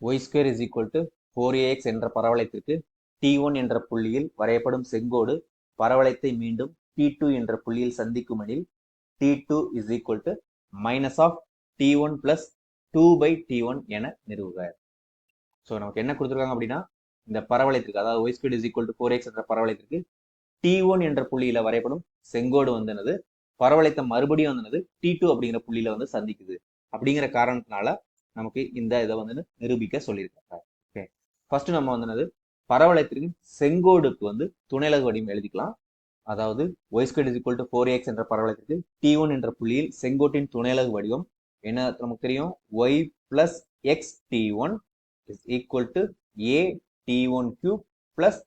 Y square is equal to four A X என்ற பரவளையத்திற்கு D one என்ற புள்ளியில் வரையப்படும் செங்கோடு பரவளையத்தை மீண்டும் டி டூ என்ற புள்ளியில் சந்திக்கும் எனில் T two is equal to minus of T one plus two by T one என நிறுவுக. ஸோ நமக்கு என்ன கொடுத்துருக்காங்க அப்படின்னா இந்த பரவளையத்திற்கு அதாவது Y square is equal to four X என்ற பரவளையத்திற்கு டி ஒன் என்ற புள்ளியில வரையப்படும் செங்கோடு வந்தனது பரவளையத்தை மறுபடியும் வந்தனது டி டூ அப்படிங்கிற புள்ளியில வந்து சந்திக்குது. அப்படிங்கிற காரணத்தினால நமக்கு இந்த இதை வந்து நிரூபிக்க சொல்லியிருக்காங்க. ஓகே ஃபர்ஸ்ட் நம்ம வந்து பரவளையத்திற்கு செங்கோடுக்கு வந்து துணைலகு வடிவம் எழுதிக்கலாம். அதாவது Y square is equal to four X என்ற பரவளையத்திற்கு டி ஒன் என்ற புள்ளியில் செங்கோட்டின் துணைலகு வடிவம் என்ன நமக்கு தெரியும்? Y plus X T one is equal to A T one cube plus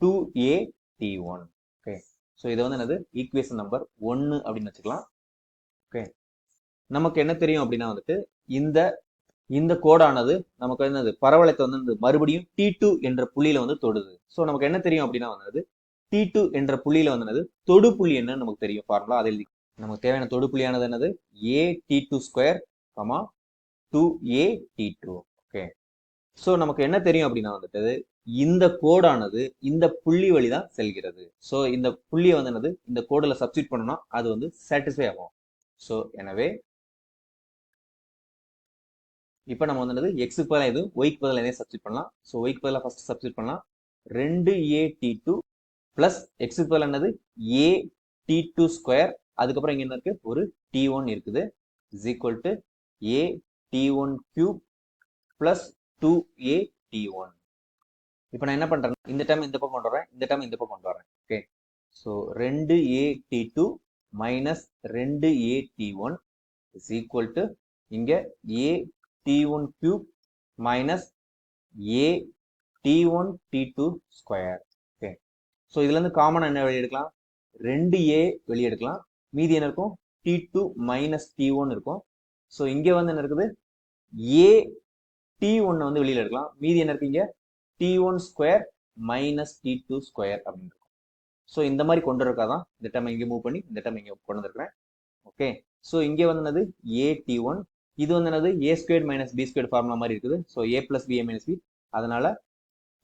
two A T one okay so இதை வந்து என்னது? ஈக்குவேஷன் நம்பர் ஒன்று அப்படின்னு வச்சுக்கலாம். ஓகே நமக்கு என்ன தெரியும் அப்படின்னா வந்துட்டு இந்த இந்த கோடானது நமக்கு என்னது? பரவளையத்தை வந்து மறுபடியும் டி டூ என்ற புள்ளியில வந்து தொடுது. ஸோ நமக்கு என்ன தெரியும் அப்படின்னா வந்தது? டி டூ என்ற புள்ளியில வந்து என்னது? தொடு புள்ளி என்னன்னு நமக்கு தெரியும். ஃபார்முலா அதில் நமக்கு தேவையான தொடு புள்ளியானது என்னது? A T two square comma two A T two okay so நமக்கு என்ன தெரியும் அப்படின்னா வந்துட்டு இந்த கோடானது இந்த புள்ளி வழி தான் செல்கிறது. ஸோ இந்த புள்ளியை வந்து என்னது? இந்த கோடில் சப்ஸ்டியூட் பண்ணோம்னா அது வந்து சாட்டிஸ்ஃபை ஆகும். ஸோ எனவே இப்போ நம்ம வந்து என்னது? எக்ஸுக்கு பதிலாக எதுவும் ஒய்க்கு பதிலாக எதையும் சப்ஸ்டியூட் பண்ணலாம். ஸோ ஒய்க்கு பதிலாக ஃபஸ்ட் சப்ஸ்டியூட் பண்ணலாம். ரெண்டு ஏ டி டூ ப்ளஸ் எக்ஸுக்கு பதிலாக என்னது? ஏ டி டூ ஸ்கொயர் அதுக்கப்புறம் இங்கே என்ன இருக்குது ஒரு டி ஒன் இருக்குது. Is equal to A T one cube plus two A T one இப்போ நான் என்ன பண்ணுறேன் இந்த டைம் இந்த பக்கம் கொண்டு வரேன். இந்த டைம் இந்த பக்கம் கொண்டு வரேன். ஓகே ஸோ ரெண்டு ஏ டி டூ மைனஸ் ரெண்டு A T one is equal to இங்கே A T one cube minus A T one T two square okay so இதுலேருந்து காமன் என்ன வெளியே எடுக்கலாம் ரெண்டு ஏ வெளியே எடுக்கலாம் மீதி என்ன இருக்கும்? T two minus T one இருக்கும். ஸோ இங்கே வந்து என்ன இருக்குது? ஏ டி ஒன்னை வந்து வெளியில் எடுக்கலாம் மீதி என்ன இருக்கீங்க T one square minus T two square அப்படின்னு இருக்கும். ஸோ இந்த மாதிரி கொண்டு இருக்கா இந்த டைம் இங்கே மூவ் பண்ணி இந்த டைம் இங்கே கொண்டு வந்துருக்கிறேன். ஓகே ஸோ இங்கே வந்து என்னது? ஏ டி ஒன் இது வந்து என்னது? A square minus B square formula மாதிரி இருக்குது. So A plus B A minus B அதனால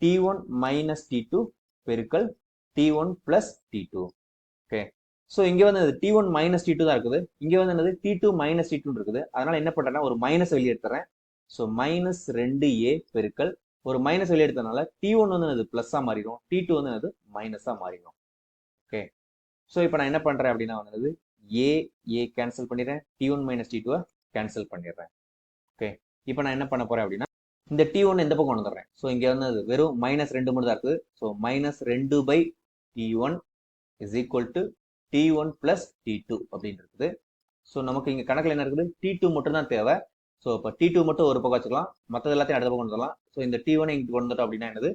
T one minus T two பெருக்கல் T one plus T two okay so இங்கே வந்து T one minus T two தான் இருக்குது. இங்கே வந்து என்னது? T two minus T two இருக்குது. அதனால என்ன பண்ணுறேன்னா ஒரு மைனஸ் வெளியே எடுத்துறேன். ஸோ மைனஸ் ரெண்டு ஏ பெருக்கல் ஒரு மைனஸ் வெளியே டி ஒன் வந்து என்னது? ப்ளஸ்ஸாக மாறிடும். டி டூ வந்து அது மைனஸாக மாறிடும். ஓகே ஸோ இப்போ நான் என்ன பண்ணுறேன் அப்படின்னா வந்து ஏ ஏ கேன்சல் பண்ணிடுறேன். டி ஒன் மைனஸ் டி டூவை கேன்சல் பண்ணிடுறேன். ஓகே இப்போ நான் என்ன பண்ண போறேன் அப்படின்னா இந்த டி ஒன் இந்த பக்கம் கொண்டு வந்துடுறேன் ஸோ இங்கே வந்து வெறும் மைனஸ் ரெண்டு மட்டும் தான் இருக்குது. ஸோ மைனஸ் ரெண்டு by T one is equal to T one plus T two அப்படின்னு இருக்குது. ஸோ நமக்கு இங்கே கணக்கில் என்ன இருக்குது? டி டூ மட்டும் தான் தேவை. ஸோ இப்போ டி டூ மட்டும் ஒரு பக்கம் வச்சுக்கலாம். மற்றது எல்லாத்தையும் அடுத்த பக்கம் கொண்டு வரலாம். ஸோ இந்த டி ஒன் இங்கே கொண்டு வந்துட்டோம் அப்படின்னா என்னது?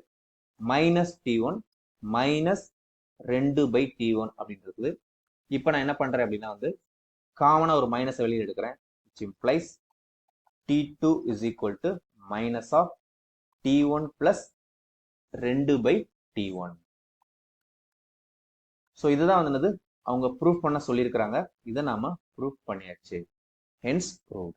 மைனஸ் டி ஒன் மைனஸ் ரெண்டு பை டி ஒன் அப்படின்னு இருக்குது. இப்போ நான் என்ன பண்ணுறேன் அப்படின்னா வந்து காமனாக ஒரு மைனஸை வெளியே எடுக்கிறேன். Which implies t2 is equal to minus of t1 plus 2 by t1 so இதுதான் வந்து அவங்க ப்ரூஃப் பண்ண சொல்லியிருக்கிறாங்க. இதை நாம ப்ரூஃப் பண்ணியாச்சு. Hence prove